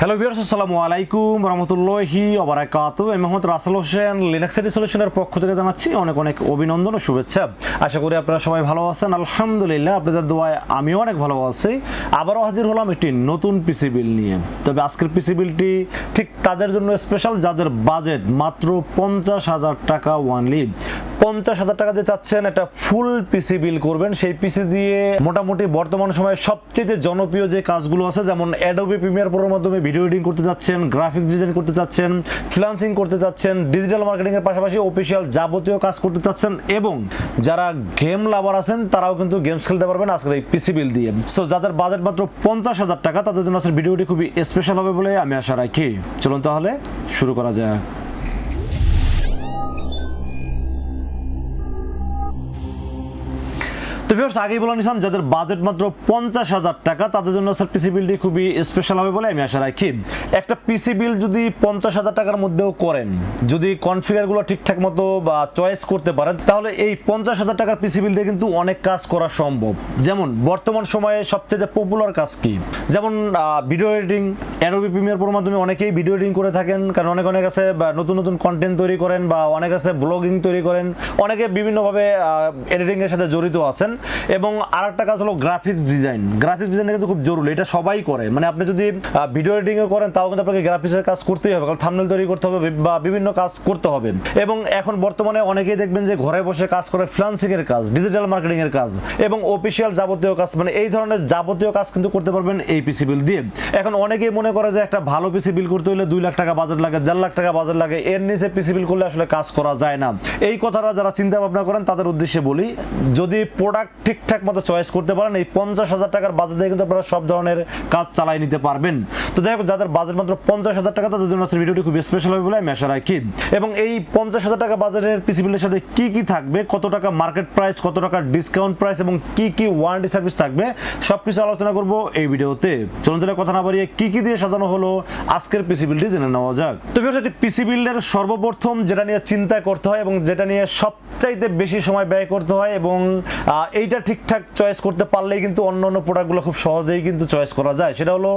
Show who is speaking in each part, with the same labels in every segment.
Speaker 1: Hello viewers আসসালামু আলাইকুম, রহমতুল্লাহি ওবারাকাতু আমি মোহাম্মদ রাসেল হোসেন লিনাক্স সিটি সলিউশনের পক্ষ থেকে জানাচ্ছি অনেক অনেক অভিনন্দন ও শুভেচ্ছা। আশা করি আপনারা সবাই ভালো আছেন। আলহামদুলিল্লাহ, আপনাদের দোয়ায় আমিও অনেক ভালো আছি। আবারও হাজির হলাম একটি নতুন পিসি বিল নিয়ে। তবে আজকের পিসি বিলটি ঠিক তাদের জন্য স্পেশাল যাদের বাজেট মাত্র পঞ্চাশ হাজার টাকা ওয়ানলি পঞ্চাশ হাজার টাকা দিয়ে চাচ্ছেন একটা ফুল পিসি বিল করবেন। সেই পিসি দিয়ে মোটামুটি বর্তমান সময়ে সবচেয়ে জনপ্রিয় যে কাজগুলো আছে, যেমন অ্যাডোবি প্রিমিয়ার প্রোর মাধ্যমে ভিডিও এডিটিং করতে যাচ্ছেন গ্রাফিক্স ডিজাইন করতে চাচ্ছেন ফ্রিলান্সিং করতে চাচ্ছেন ডিজিটাল মার্কেটিংয়ের পাশাপাশি অফিসিয়াল যাবতীয় কাজ করতে চাচ্ছেন এবং যারা গেম লাভার আছেন, তারাও কিন্তু গেমস খেলতে পারবেন আজকের এই পিসি বিল দিয়ে। সো যাদের বাজেট মাত্র পঞ্চাশ হাজার টাকা, তাদের জন্য আজকের ভিডিওটি খুবই স্পেশাল হবে বলে আমি আশা রাখি। চলুন তাহলে শুরু করা যাক। তো ভিউয়ার্স আগেই বলে নিছিলাম, যাদের বাজেট মাত্র পঞ্চাশ হাজার টাকা, তাদের জন্য স্যার পিসি বিলটি খুবই স্পেশাল হবে বলে আমি আশা রাখি। একটা পিসি বিল যদি পঞ্চাশ হাজার টাকার মধ্যেও করেন, যদি কনফিগারগুলো ঠিকঠাক মতো বা চয়েস করতে পারেন, তাহলে এই পঞ্চাশ হাজার টাকার পিসি বিল দিয়ে কিন্তু অনেক কাজ করা সম্ভব। যেমন, বর্তমান সময়ে সবচেয়ে পপুলার কাজ কি? যেমন ভিডিও এডিটিং অ্যাডোবি প্রিমিয়ার প্রোর মাধ্যমে অনেকেই ভিডিও এডিটিং করে থাকেন, কারণ অনেক অনেক আছে নতুন নতুন কন্টেন্ট তৈরি করেন, বা অনেক আছে ব্লগিং তৈরি করেন, অনেকে বিভিন্নভাবে এডিটিং এর সাথে জড়িত আছেন। এবং আর একটা কাজ হলো গ্রাফিক্স ডিজাইন গ্রাফিক্স ডিজাইন কিন্তু খুব জরুরি, এটা সবাই করে। মানে আপনি যদি ভিডিও এডিটিং করেন, তাও কিন্তু আপনাকে গ্রাফিক্সের কাজ করতেই হবে, কারণ থাম্বনেল তৈরি করতে হবে বা বিভিন্ন কাজ করতে হবে। এবং এখন বর্তমানে অনেকেই দেখবেন যে ঘরে বসে কাজ করে ফ্রিল্যান্সিং এর কাজ ডিজিটাল মার্কেটিং এর কাজ, এবং অফিসিয়াল যাবতীয় কাজ মানে এই ধরনের যাবতীয় কাজ কিন্তু করতে পারবেন এই পিসি বিল দিয়ে। এখন অনেকেই মনে করে যে একটা ভালো পিসি বিল করতে হলে দুই লাখ টাকা বাজেট লাগে, দেড় লাখ টাকা বাজেট লাগে, এর নিচে পিসি বিল করলে আসলে কাজ করা যায় না। এই কথাটা যারা চিন্তা ভাবনা করেন, তাদের উদ্দেশ্যে বলি, যদি প্রোডাক্ট ঠিকঠাক মতো চয়েস করতে পারেন। এই পঞ্চাশ হাজার টাকার বাজেট কিন্তু আপনারা সব ধরনের কাজ চালাই নিতে পারবেন। তো যাই হোক যাদের বাজেট মাত্র পঞ্চাশ হাজার টাকা তাদের জন্য আজকের ভিডিওটি খুব স্পেশাল হবে বলে আমি আশা রাখি। এবং এই পঞ্চাশ হাজার টাকা বাজারের পিসি বিলের সাথে কি কি থাকবে কত টাকা মার্কেট প্রাইস কত টাকা ডিসকাউন্ট প্রাইস এবং কি কি ওয়ারেন্টি সার্ভিস থাকবে সব কিছু আলোচনা করব এই ভিডিওতে। চলুন চলে কথা না বাড়িয়ে কি কি দিয়ে সাজানো হলো আজকের পিসি বিলটি জেনে নেওয়া যাক। তো ভিউয়ার্স, একটি পিসি বিল্ডের সর্বপ্রথম যেটা নিয়ে চিন্তা করতে হয় এবং যেটা নিয়ে সবচাইতে বেশি সময় ব্যয় করতে হয় এবং এইটা ঠিকঠাক চয়েস করতে পারলেই কিন্তু অন্য অন্য প্রোডাক্টগুলো খুব সহজেই কিন্তু চয়েস করা যায়। সেটা হলো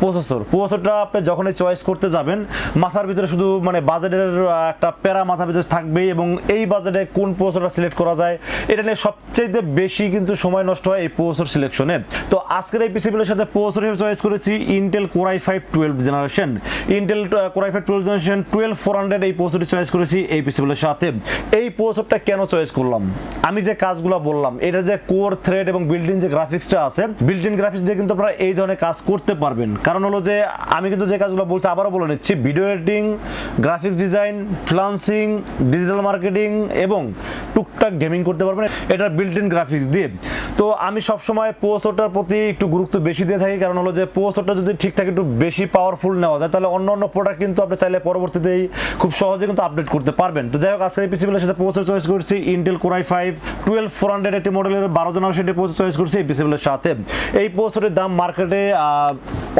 Speaker 1: প্রসেসর প্রসেসরটা আপনি যখনই চয়েস করতে যাবেন, মাথার ভিতরে শুধু মানে বাজেটের একটা প্যারা মাথার ভিতরে থাকবেই এবং এই বাজেটে কোন প্রসেসরটা সিলেক্ট করা যায়, এটা নিয়ে সবচাইতে বেশি কিন্তু সময় নষ্ট হয় এই প্রসেসর সিলেকশনে তো আজকের এই পিসিবিলের সাথে প্রসেসর হিসেবে চয়েস করেছি Intel core i five twelve generation Intel core i five twelve generation twelve four hundred এই প্রসেসরটি চয়েস করেছি এই পিসিবিলের সাথে। এই প্রসেসরটা কেন চয়েস করলাম? আমি যে কাজগুলো বললাম, এটা যে কোর থ্রেড এবং বিল্ডিং যে গ্রাফিক্সটা আছে বিল্ডিং গ্রাফিক্স দিয়ে কিন্তু আপনারা এই ধরনের কাজ করতে পারবেন। কারণ হলো যে, আমি কিন্তু যে কাজগুলো বলছি, আবারও বলে নিচ্ছি video editing graphics design freelancing digital marketing এবং টুকটাক গেমিং করতে পারবেন। এটা বিল্ট ইন গ্রাফিক্স দিয়ে। তো আমি সবসময় পোস্টটার প্রতি একটু গুরুত্ব বেশি দিয়ে থাকি, কারণ হলো যে পোস্টটা যদি ঠিকঠাক একটু বেশি পাওয়ারফুল নেওয়া যায়, তাহলে অন্য অন্য প্রোডাক্ট কিন্তু আপনি চাইলে পরবর্তীতেই খুব সহজে কিন্তু আপডেট করতে পারবেন। তো যাই হোক আজকে এই পিসিবিলের সাথে পোস্টার চয়েস করছি Intel core i five twelve four hundred একটি মডেলের বারো জেনারেশনের পোস্টার চয়েস করছি এই পিসিবিলের সাথে। এই পোস্টারের দাম মার্কেটে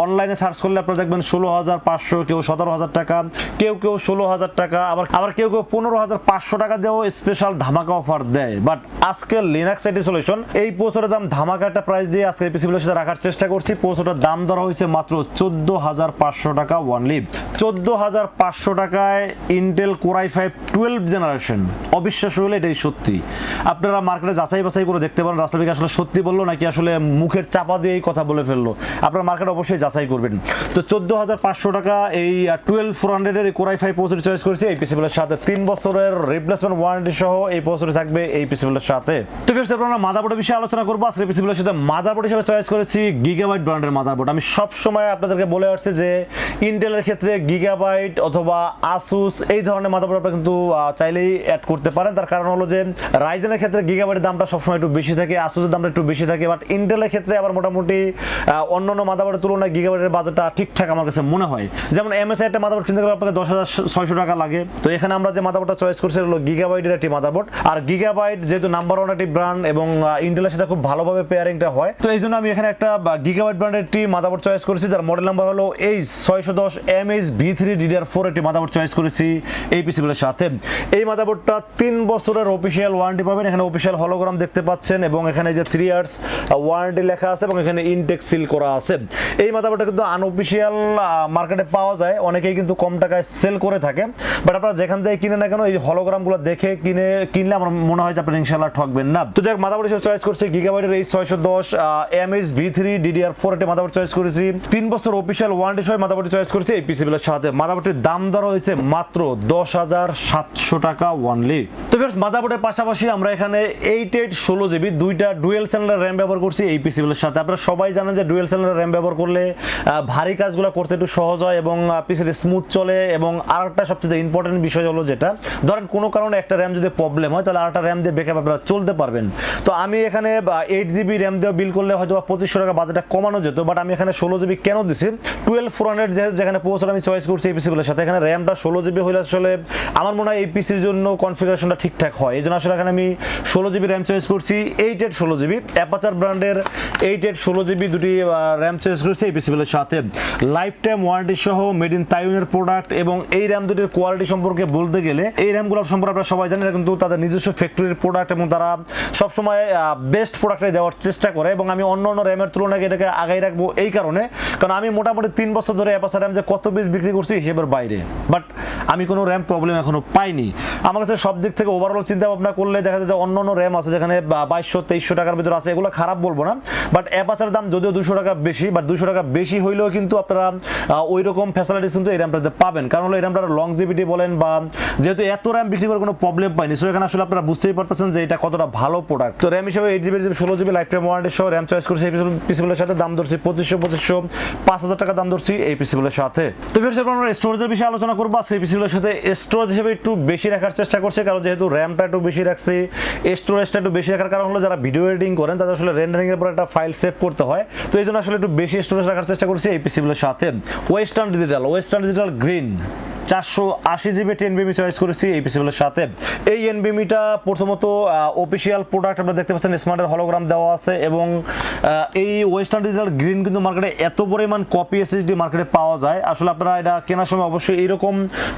Speaker 1: অনলাইনে সার্চ করলে আপনারা দেখবেন ষোলো হাজার পাঁচশো, কেউ সতেরো হাজার টাকা, কেউ কেউ ষোলো হাজার টাকা, আবার আবার কেউ কেউ পনেরো হাজার পাঁচশো টাকা দিয়েও স্পেশাল ধামাকা অফার দেয়। বাট আজকে লিনাক্স আইটি সলিউশন এই পোস্টারের দাম ধামাকা একটা প্রাইস দিয়ে আজকে এই পিসিবিলের সাথে রাখার চেষ্টা করছি। পোস্টারের দাম ধরা হয়েছে মাত্র চোদ্দ হাজার পাঁচশো টাকা ওয়ানলি চোদ্দ হাজার পাঁচশো টাকায় Intel core i five twelve generation অবিশ্বাস হলে এটাই সত্যি। আপনারা মার্কেটে যাচাই বাছাই করে দেখতে পারেন রাস্তা আসলে সত্যি বলল নাকি আসলে মুখের চাপা দিয়েই কথা বলে ফেলল? আপনারা মার্কেট অবশ্যই যাচাই করবেন। তো চোদ্দ হাজার পাঁচশো টাকা এই টুয়েলভ ফোর হান্ড্রেডের এই কোরাই ফাইভ পোস্টার চয়েস করেছি, এই পিসিবিলের সাথে। তিন বছরের রিপ্লেসমেন্ট ওয়ারেন্টি সহ এই পোস্টারে থাকবে এই পিসিবিলের সাথে। তো ফের আমরা মাদাবোর্ডের বিষয়ে আলোচনা করব। আজকে পিসিবিলের সাথে মাদাবোর্ড হিসেবে চয়েস করেছি গিগাবাইট ব্র্যান্ডের মাদারবোর্ড আমি সব সময় আপনাদেরকে বলে আসছি যে ইন্টেলের ক্ষেত্রে গিগাবাইট অথবা আসুস এই ধরনের মাদারবোর্ড আপনারা কিন্তু চাইলেই অ্যাড করতে পারেন। তার কারণ হলো যে রাইজেনের ক্ষেত্রে গিগাবাইটের দামটা সবসময় একটু বেশি থাকে আসুসের দামটা একটু বেশি থাকে বাট ইন্টেলের ক্ষেত্রে আবার মোটামুটি অন্য অন্য মাদারবোর্ডের তুলনায় গিগাবাইটের বাজারটা ঠিকঠাক আমার কাছে মনে হয়। যেমন এমএসআই একটা মাদারবোর্ড কিনতে গেলে আপনাকে দশ হাজার ছয়শো টাকা লাগে। তো এখানে আমরা যে মাদারবোর্ডটা চয়েস করছি হলো গিগাবাইটের একটি মাদারবোর্ড। আর গিগাবাইট যেহেতু নাম্বার ওয়ান একটি ব্র্যান্ড এবং ইন্টেলের সাথে খুব ভালোভাবে পেয়ারিংটা হয়, তো এই জন্য আমি এখানে একটা গিগাবাইট ব্র্যান্ডের একটি মাদারবোর্ড চয়েস করেছি, যার মডেল নাম্বার হলো এই ছয়শো দশ M H V three DDR four একটি মাদাবোর্ড চয়েস করেছি এই পিসিগুলোর সাথে। এই মাদাবোর্ডটা তিন বছরের অফিসিয়াল ওয়ারেন্টি পাবেন। এখানে অফিসিয়াল হলোগ্রাম দেখতে পাচ্ছেন। এবং এখানে যে থ্রি ইয়ার্স ওয়ারেন্টি লেখা আছে এবং এখানে ইনটেক সিল করা আছে। এই মাদাবোর্ডটা কিন্তু আনঅফিসিয়াল মার্কেটে পাওয়া যায়। অনেকেই কিন্তু কম টাকায় সেল করে থাকে। বাট আপনারা যেখান থেকে কিনে না কেন, এই হলোগ্রামগুলো দেখে কিনে, কিনলে আমার মনে হয় যে আপনি ইনশাল্লাহ ঠকবেন না। তো মাদাবোর্ড হিসেবে চয়েস করছি। গিগাবাইটের এই ছয়শো দশ M H V three DDR four একটি মাদাবোর্ড চয়েস করেছি। তিন বছর অফিসিয়াল ওয়ারেন্টি সহ মাদাবোর্ড চয়েস করেছি এই পিসিবিলের সাথে মাদাবোর্ডটির দাম দর হয়েছে মাত্র দশ হাজার সাতশো টাকা ওয়ানলি তো মাদাবোর্ডের পাশাপাশি আমরা এখানে এইট এইট ষোলো জিবি দুইটা ডুয়েল চ্যানেলের র্যাম ব্যবহার করছি এই পিসিবিলের সাথে। আপনারা সবাই জানেন যে ডুয়েল চ্যানেলের র্যাম ব্যবহার করলে ভারী কাজগুলো করতে একটু সহজ হয় এবং পিসিটি স্মুথ চলে এবং আরেকটা সবচেয়ে ইম্পর্টেন্ট বিষয় হলো যেটা, ধরেন কোনো কারণে একটা র্যাম যদি প্রবলেম হয়, তাহলে আরেকটা র্যাম দিয়ে বেকআপ আপনারা চলতে পারবেন। তো আমি এখানে এইট জিবি র্যাম দিয়ে বিল করলে হয়তো বা পঁচিশশো টাকা বাজেটটা কমানো যেত বাট আমি এখানে ষোলো জিবি কেন দিছি? টুয়েলভ ফোর হান্ড্রেড যেখানে পৌঁছাল আমি চয়েস করছি এই পিসিগুলোর সাথে। এখানে র্যামটা ষোলো জিবি হলে আসলে আমার মনে হয় এই পিসির জন্য কনফিগারেশনটা ঠিকঠাক হয়। এই জন্য আসলে এখানে আমি ষোলো জিবি র্যাম চয়েস করছি। এইট এইট ষোলো জিবি অ্যাপাচার ব্র্যান্ডের এইট এইট ষোলো জিবি দুটি র্যাম চয়েস করেছি এই পিসিগুলোর সাথে। লাইফ টাইম ওয়ারেন্টি সহ মেড ইন তাইওয়ানের প্রোডাক্ট এবং এই র্যাম দুটির কোয়ালিটি সম্পর্কে বলতে গেলে এই র্যামগুলো সম্পর্কে আপনারা সবাই জানেন কিন্তু তাদের নিজস্ব ফ্যাক্টরির প্রোডাক্ট এবং তারা সবসময় বেস্ট প্রোডাক্টটাই দেওয়ার চেষ্টা করে এবং আমি অন্য অন্য র্যামের তুলনায় এটাকে আগাই রাখব এই কারণে। কারণ আমি মোটামুটি তিন বছর ধরে অ্যাপাচার র্যাম যে কত পিস বিক্রি করছি হিসেবের বাইরে। বাট আমি কোনো র্যাম প্রবলেম এখনও পাইনি। আমার কাছে সব দিক থেকে ওভারঅল চিন্তা ভাবনা করলে দেখা যায় যে অন্য অন্য র্যাম আছে যেখানে বাইশশো, তেইশশো টাকার ভিতরে আছে, এগুলো খারাপ বলব না বাট অ্যাপাসার দাম যদিও দুশো টাকা বেশি বাট দুশো টাকা বেশি হইলেও কিন্তু আপনারা ওই রকম ফ্যাসিলিটিস কিন্তু এই র্যামটাতে পাবেন। কারণ হলো এই র্যামটার লংজিভিটি বলেন বা যেহেতু এত র্যাম বিক্রি করে কোনো প্রবলেম পাইনি সো এখানে আসলে আপনারা বুঝতেই পারতেছেন যে এটা কতটা ভালো প্রোডাক্ট তো র্যাম হিসেবে এইট জিবি ষোলো জিবি লাইফ টাইম ওয়ারেন্টি সহ র্যাম চয়েস করেছি, এই পিসিগুলোর সাথে দাম ধরছি পঁচিশশো পঁচিশশো, পাঁচ হাজার টাকা দাম ধরছি এই পিসিগুলোর সাথে। তো আমরা স্টোরেজের বিষয়ে আলোচনা করব। সেই পিসিগুলোর সাথে স্টোরেজ হিসেবে একটু বেশি রাখার চেষ্টা করছে, কারণ যেহেতু র্যামটা একটু বেশি রাখছি স্টোরেজটা একটু বেশি রাখার কারণ হলো যারা ভিডিও এডিটিং করেন, তাদের আসলে রেন্ডারিং এর পর একটা ফাইল সেভ করতে হয়। তো এই জন্য আসলে একটু বেশি স্টোরেজ রাখার চেষ্টা করছি এই পিসিগুলোর সাথে। Western Digital Western Digital green চারশো আশি জিবি টেন চয়েস করেছি এই পিসিগুলোর সাথে। এই এনবিমিটা প্রথমত অফিসিয়াল প্রোডাক্ট আপনারা দেখতে পাচ্ছেন স্মার্টের হলোগ্রাম দেওয়া আছে এবং এই ওয়েস্টার্ন ডিজিটাল গ্রিন কিন্তু মার্কেটে এত পরিমাণ কপি এসএসডি মার্কেটে পাওয়া যায়। আসলে আপনারা এটা কেনার সময় অবশ্যই এইরকম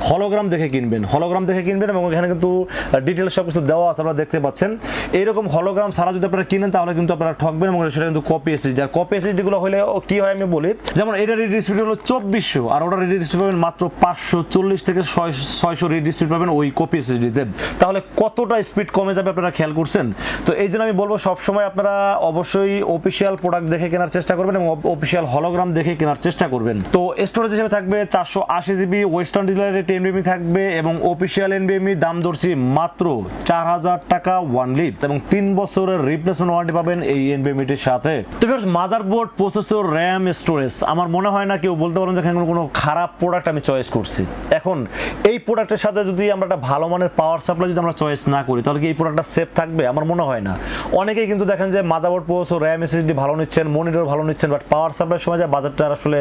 Speaker 1: হলোগ্রাম দেখে কিনবেন। হলোগ্রাম দেখে কিনবেন এবং এখানে কিন্তু ডিটেলস সব কিছু দেওয়া আছে আপনারা দেখতে পাচ্ছেন। এইরকম হলোগ্রাম ছাড়া যদি আপনারা কিনেন, তাহলে কিন্তু আপনারা ঠকবেন এবং সেটা কিন্তু কপি এসএসডি আর কপি এসএসডি গুলো হলে কি হয় আমি বলি, যেমন এটা রিড স্পিড হলো চব্বিশশো, আর ওটা রিড পাবেন মাত্র পাঁচশো চল্লিশ থেকে ছয়শো রিড স্পিড পাবেন ওই কপি এসএসডিতে তাহলে কতটা স্পিড কমে যাবে আপনারা খেয়াল করছেন? তো এই জন্য আমি বলব সবসময় আপনারা অবশ্যই অফিসিয়াল প্রোডাক্ট দেখে কেনার চেষ্টা করবেন এবং অফিসিয়াল হলোগ্রাম দেখে কেনার চেষ্টা করবেন। তো স্টোরেজ হিসেবে থাকবে চারশো আশি জিবি ওয়েস্টার্ন ডিলারের এনবিএমি থাকবে এবং অফিসিয়াল এনবিএমি দাম ধরছি মাত্র চার হাজার টাকা ওয়ান লিপ এবং তিন বছরের রিপ্লেসমেন্ট ওয়ারেন্টি পাবেন এই এনবিএমিটির সাথে। তো মাদারবোর্ড প্রসেসর র্যাম স্টোরেজ আমার মনে হয় না কেউ বলতে পারেন যে কোনো খারাপ প্রোডাক্ট আমি চয়েস করছি। এখন, এই প্রোডাক্টের সাথে যদি আমরা একটা ভালো মানের পাওয়ার সাপ্লাই যদি আমরা চয়েস না করি, তাহলে কি এই প্রোডাক্টটা সেফ থাকবে? আমার মনে হয় না। অনেকেই কিন্তু দেখেন যে মাদারবোর্ড প্রসেসর র্যাম এসএসডি ভালো নিচ্ছেন মনিটর ভালো নিচ্ছেন বাট পাওয়ার সাপ্লাই সময় যা বাজেটটা আসলে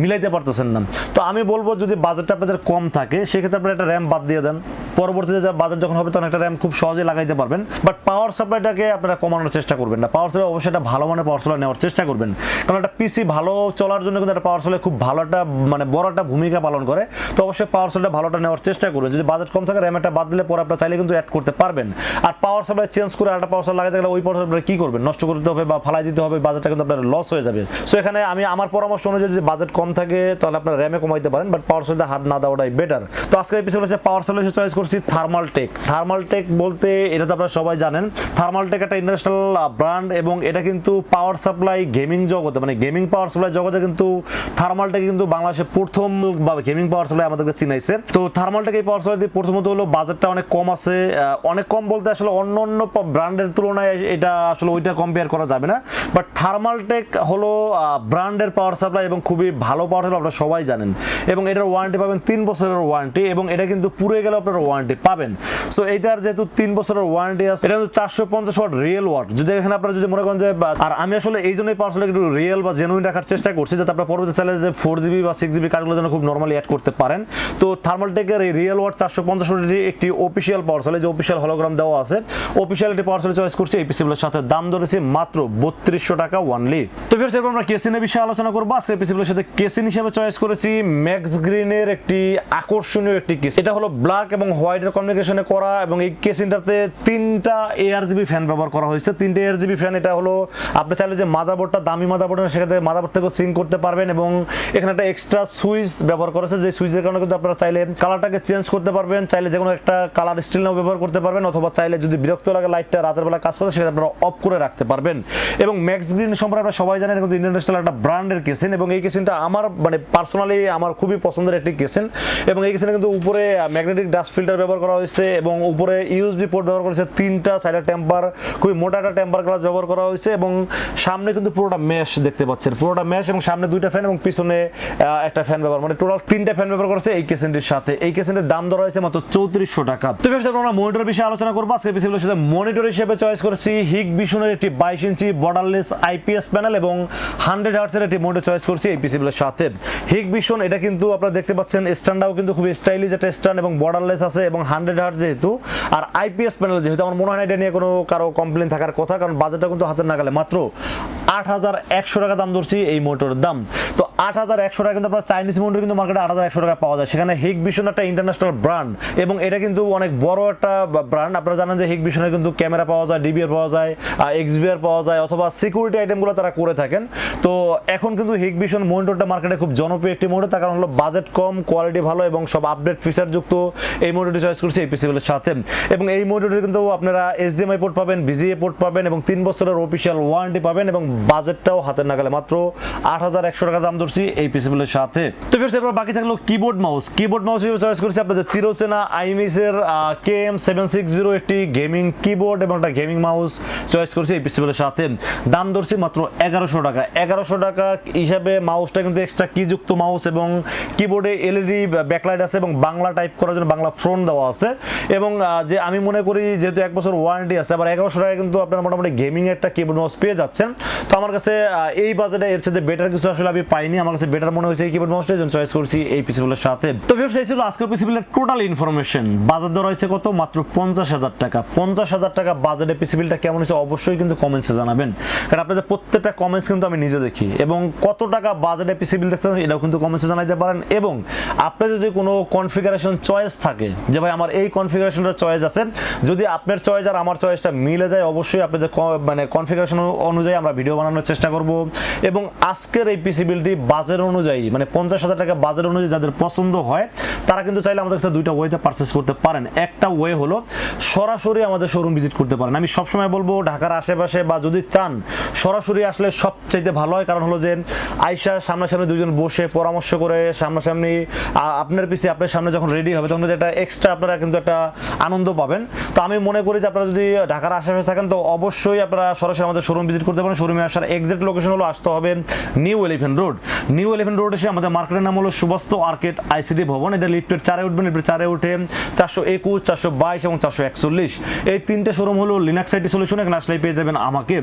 Speaker 1: মিলাইতে পারতেছেন না। তো আমি বলব যদি বাজারটা আপনাদের কম থাকে, সেক্ষেত্রে আপনারা একটা র্যাম বাদ দিয়ে দেন। পরবর্তীতে যা বাজার যখন হবে, তখন একটা র্যাম খুব সহজে লাগাইতে পারবেন। বাট পাওয়ার সাপ্লাইটাকে আপনারা কমানোর চেষ্টা করবেন না। পাওয়ার সাপ্লাই অবশ্যই একটা ভালো মানের পাওয়ার সাপ্লাই নেওয়ার চেষ্টা করবেন। কারণ একটা পিসি ভালো চলার জন্য কিন্তু একটা পাওয়ার সাপ্লাই খুব ভালো একটা মানে বড় একটা ভূমিকা পালন করে। তো অবশ্যই পাওয়ার সাপ্লাই ভালোটা নেওয়ার চেষ্টা করবেন যদি বাজেট কম থাকে র্যাম একটা বাদ দিলে পরে আপনারা চাইলে কিন্তু অ্যাড করতে পারবেন। আর পাওয়ার সাপ্লাই চেঞ্জ করে একটা পাওয়ার সাপ্লাই লাগাতে গেলে ওই পাওয়ার সাপ্লাই কি করবেন নষ্ট করতে হবে বা ফালাই দিতে হবে বাজেটটা কিন্তু আপনার লস হয়ে যাবে। সো এখানে আমি আমার পরামর্শ অনুযায়ী যদি বাজেট কম থাকে, তাহলে আপনার র্যামে কমাইতে পারেন বাট পাওয়ার সাপ্লাই হাত না দেওয়াটাই বেটার তো আজকে এপিসোড হচ্ছে পাওয়ার সাপ্লাই চয়েস করছি থার্মাল টেক থার্মাল টেক বলতে এটা তো আপনারা সবাই জানেন। থার্মাল টেক একটা ইন্টারন্যাশনাল ব্র্যান্ড এবং এটা কিন্তু পাওয়ার সাপ্লাই গেমিং জগতে মানে গেমিং পাওয়ার সাপ্লাই জগতে কিন্তু থার্মাল টেক কিন্তু বাংলাদেশে প্রথম বা গেমিং পাওয়ার সাপ্লাই আমাদেরকে চিনাইছে। তো থার্মাল টেক এই পাওয়ার সাপ্লাই প্রথমত হলো বাজেটটা অনেক কম আছে। অনেক কম বলতে আসলে অন্য অন্য ব্র্যান্ডের তুলনায় এটা আসলে ওইটা কম্পেয়ার করা যাবে না। বাট থার্মালটেক হলো ব্র্যান্ডের পাওয়ার সাপ্লাই এবং খুবই ভালো পাওয়ার সাপ্লাই আপনারা সবাই জানেন। এবং এটার ওয়ারেন্টি পাবেন তিন বছরের ওয়ারেন্টি এবং এটা কিন্তু পুরো গেলে আপনারা ওয়ারেন্টি পাবেন। সো এইটার যেহেতু তিন বছরের ওয়ারেন্টি আছে, এটা কিন্তু চারশো পঞ্চাশ ওয়াট রিয়েল ওয়াট যদি এখানে আপনারা যদি মনে করেন যে আর আমি আসলে এই জন্যই পাওয়ার একটু রিয়েল বা জেনুইন রাখার চেষ্টা করছি, যাতে আপনারা পরবর্তী চাইলে যে ফোর জিবি বা সিক্স জিবি কার্ডগুলো যেন খুব নর্মালি অ্যাড করতে পারেন। তো থার্মালটেকের এই রিয়েল ওয়াট চারশো পঞ্চাশ একটি অফিসিয়াল পাওয়ার সেল যে অফিসিয়াল হলোগ্রাম দেওয়া আছে অফিসিয়াল একটি পাওয়ার চয়েস করছি এই পিসিগুলোর সাথে দাম ধরেছে মাত্র বত্রিশশো টাকা ওয়ানলি তো ফির এরপর আমরা কেসিনের বিষয়ে আলোচনা করব। আজকে পিসিগুলোর সাথে কেসিন হিসেবে চয়েস করেছি ম্যাক্স গ্রিনের একটি আকর্ষণীয় একটি কেস এটা হলো ব্ল্যাক এবং হোয়াইটের কমিউনিকেশনে করা এবং এই কেসিনটাতে তিনটা এআর জিবি ফ্যান ব্যবহার করা হয়েছে। তিনটে এআর জিবি ফ্যান এটা হলো আপনি চাইলে যে মাদারবোর্ডটা দামি মাদারবোর্ড সেক্ষেত্রে মাদারবোর্ড থেকেও সিং করতে পারবেন এবং এখানে একটা এক্সট্রা সুইচ ব্যবহার করেছে যে সুইচের কারণে কিন্তু আপনারা চাইলে কালারটাকে চেঞ্জ করতে পারবেন, চাইলে যে কোনো একটা কালার স্টিল নাও ব্যবহার করতে পারবেন, অথবা চাইলে যদি বিরক্ত লাগে লাইটটা রাতের বেলা কাজ করে সেটা আপনারা অফ করে রাখতে পারবেন। এবং ম্যাক্স গ্রিন সম্পর্কে আপনারা সবাই জানেন কিন্তু ইন্টারন্যাশনাল একটা ব্র্যান্ডের কেসেন, এবং এই কেসেনটা আমার মানে পার্সোনালি আমার খুবই পছন্দের একটি কেসেন। এবং এই কেসেনে কিন্তু উপরে ম্যাগনেটিক ডাস্ট ফিল্টার ব্যবহার করা হয়েছে, এবং উপরে ইউএসবি পোর্ট ব্যবহার করেছে তিনটা সাইডের টেম্পার, খুবই মোটা একটা টেম্পার গ্লাস ব্যবহার করা হয়েছে, এবং সামনে কিন্তু পুরোটা ম্যাশ দেখতে পাচ্ছেন। পুরোটা ম্যাশ এবং সামনে দুইটা ফ্যান, এবং পিছনে একটা ফ্যান ব্যবহার মানে টোটাল তিনটা ফ্যান ব্যবহার করেছে, এই কেসেন্টের সাথে। এই কেসেন্টের দাম ধরা হয়েছে মাত্র চৌত্রিশশো টাকা। তো ফের আমরা মনিটর বিষয়ে আলোচনা করব। আজকে বিষয়গুলোর সাথে মনিটর হিসেবে চয়েস করেছি হিগ বিশনের একটি বাইশ ইঞ্চি বর্ডারলেস আইপিএস প্যানেল এবং হান্ড্রেড হার্টসের একটি মনিটর চয়েস করছি এই পিসিগুলোর সাথে। হিগ বিশন এটা কিন্তু আপনারা দেখতে পাচ্ছেন স্ট্যান্ডটাও কিন্তু খুবই স্টাইলিশ একটা স্ট্যান্ড এবং বর্ডারলেস আছে এবং হান্ড্রেড হার্ট যেহেতু। আর আইপিএস প্যানেল যেহেতু, আমার মনে হয় না এটা নিয়ে কোনো কারও কমপ্লেন থাকার কথা, কারণ বাজেটটা কিন্তু হাতের নাগালে। মাত্র আট হাজার একশো টাকা দাম ধরছি এই মোটরের দাম। তো আট হাজার একশো টাকা কিন্তু আপনার চাইনিজ মোটর কিন্তু মার্কেটে আট হাজার একশো টাকা পাওয়া যায়। সেখানে হিগ বিশন একটা ইন্টারন্যাশনাল ব্র্যান্ড এবং এটা কিন্তু অনেক বড় একটা ব্র্যান্ড আপনারা জানেন যে হিগ বিশনের কিন্তু ক্যামেরা পাওয়া যায় ডিবিআর পাওয়া যায় এক্সবিআর পাওয়া যায় অথবা সিকিউরিটি আইটেমগুলো তারা করে থাকেন। তো এখন কিন্তু হিগ বিশন মনিটরটা মার্কেটে খুব জনপ্রিয় একটি মনিটর তার কারণ হলো বাজেট কম কোয়ালিটি ভালো এবং সব আপডেট ফিচার যুক্ত এই মনিটরটি চয়েস করছি এই পিসিগুলোর সাথে। এবং এই মনিটরে কিন্তু আপনারা এইচডিএমআই পোর্ট পাবেন ভিজিএ পোর্ট পাবেন এবং তিন বছরের অফিসিয়াল ওয়ারেন্টি পাবেন এবং বাজেটটাও হাতের নাগালে। মাত্র আট হাজার একশো টাকা দাম ধরছি এই পিসিগুলোর সাথে। তো ফির এরপর বাকি থাকল কিবোর্ড মাউস কিবোর্ড মাউস হিসেবে চয়েস করেছি আপনাদের চিরোসেনা আইমিসের K M seven six zero একটি গেমিং কিবোর্ড এবং একটা গেমিং মাউস চয়েস করছি এই পিসিগুলোর সাথে। দাম ধরছি মাত্র এগারোশো টাকা। এগারোশো টাকা হিসাবে মাউসটা কিন্তু এক্সট্রা কিযুক্ত মাউস এবং কিবোর্ডে এলইডি ব্যাকলাইট আছে এবং বাংলা টাইপ করার জন্য বাংলা ফ্রন্ট দেওয়া আছে। এবং যে আমি মনে করি যেহেতু এক বছর ওয়ারেন্টি আছে, আবার এগারোশো টাকা কিন্তু আপনারা মোটামুটি গেমিং একটা কিবোর্ড মাউস পেয়ে যাচ্ছেন। তো আমার কাছে এই বাজেটে এর সাথে বেটার কিছু আসলে আমি পাইনি। আমার কাছে বেটার মনে হয়েছে কিবোর্ড মাউসটা জন্য চয়েস করছি এই পিসিগুলোর সাথে। তো ভিউয়ার্স এই ছিল আজকের পিসিবিলের টোটাল ইনফরমেশন বাজার দর হয়েছে কত? মাত্র পঞ্চাশ হাজার টাকা। পঞ্চাশ হাজার টাকা বাজেটে পিসিবিলটা কেমন হয়েছে অবশ্যই কিন্তু কমেন্টসে জানাবেন। কারণ আপনাদের প্রত্যেকটা কমেন্টস কিন্তু আমি নিজে দেখি। এবং কত টাকা বাজেটে পিসিবিল দেখতে এটাও কিন্তু কমেন্টসে জানাইতে পারেন। এবং আপনার যদি কোনো কনফিগারেশন চয়েস থাকে, যে ভাই আমার এই কনফিগারেশনটা চয়েস আছে, যদি আপনার চয়েস আর আমার চয়েসটা মিলে যায়, অবশ্যই আপনাদের মানে কনফিগারেশন অনুযায়ী আমরা ভিডিও বানানোর চেষ্টা করব। এবং আজকের এই পিসিবিলটি বাজেট অনুযায়ী মানে পঞ্চাশ হাজার টাকা বাজেট অনুযায়ী যাদের পছন্দ হয়, তারা কিন্তু চাইলে আমাদের কাছে দুইটা ওয়েতে পারচেস করতে পারেন। একটা ওয়ে হলো সরাসরি আমাদের শোরুম ভিজিট করতে পারেন। আমি সবসময় বলব, ঢাকার আশেপাশে বা যদি চান, সরাসরি আসলে সবচাইতে ভালো হয়, কারণ হলো যে আইসা সামনাসামনি দুজন বসে পরামর্শ করে সামনাসামনি আপনার পিছিয়ে আপনার সামনে যখন রেডি হবে, তখন একটা এক্সট্রা আপনারা কিন্তু একটা আনন্দ পাবেন। তো আমি মনে করি যে আপনারা যদি ঢাকার আশেপাশে থাকেন, তো অবশ্যই আপনারা সরাসরি আমাদের শোরুম ভিজিট করতে পারেন। শোরুমে আসার এক্সাক্ট লোকেশন হলো আসতে হবে New Elephant Road New Elephant Road এসে আমাদের মার্কেটের নাম হলো সুবাস্ত আর্কেট আইসিডি ভবন। এটা লিফটের চারে উঠবেন লিফটের চারে উঠে চারশো একুশ, চারশো বাইশ এবং চারশো একচল্লিশ। এই তিনটে শোরুম হলো লিনাক্স আইটি সলিউশন এখানে আসলেই পেয়ে যাবেন আমাকে।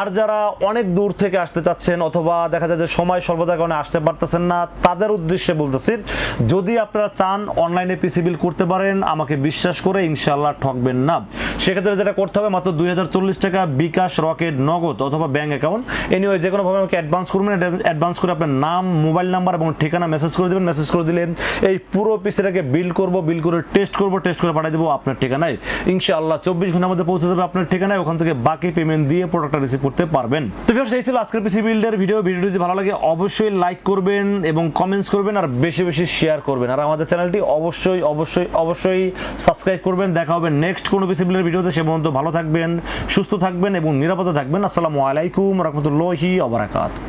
Speaker 1: আর যারা অনেক দূর থেকে আসতে চাচ্ছেন অথবা দেখা যায় যে সময় সর্বদার কারণে আসতে পারতেছেন না, তাদের উদ্দেশ্যে বলতেছি, যদি আপনারা চান অনলাইনে পিসি বিল করতে পারেন, আমাকে বিশ্বাস করে ইনশাল্লাহ ঠকবেন না। সেক্ষেত্রে যেটা করতে হবে, মাত্র দুই হাজার চল্লিশ টাকা বিকাশ রকেট নগদ অথবা ব্যাংক অ্যাকাউন্ট এনিওয়ে যে কোনোভাবে আমাকে অ্যাডভান্স করবেন অ্যাডভান্স করে আপনার নাম মোবাইল নাম্বার এবং ঠিকানা মেসেজ করে দেবেন মেসেজ করে দিলে এই পুরো বিল করব বিল করে টেস্ট করব টেস্ট করে পাঠিয়ে দেবো আপনার ঠিকানায়। ইনশাআল্লাহ চব্বিশ ঘণ্টার মধ্যে পৌঁছে যাবে আপনার ঠিকানায়, ওখান থেকে বাকি পেমেন্ট দিয়ে প্রোডাক্টটা রিসিভ করতে পারবেন। তো ফির এই ছিল আজকের পিসি বিল্ডের ভিডিও ভিডিওটি যদি ভালো লাগে, অবশ্যই লাইক করবেন এবং কমেন্টস করবেন আর বেশি বেশি শেয়ার করবেন। আর আমাদের চ্যানেলটি অবশ্যই অবশ্যই অবশ্যই সাবস্ক্রাইব করবেন। দেখা হবে নেক্সট কোনো পিসি বিল্ডের ভিডিওতে সে পর্যন্ত ভালো থাকবেন, সুস্থ থাকবেন এবং নিরাপদে থাকবেন। আসসালামু আলাইকুম। রহমতুল্লাহি আবরাকাত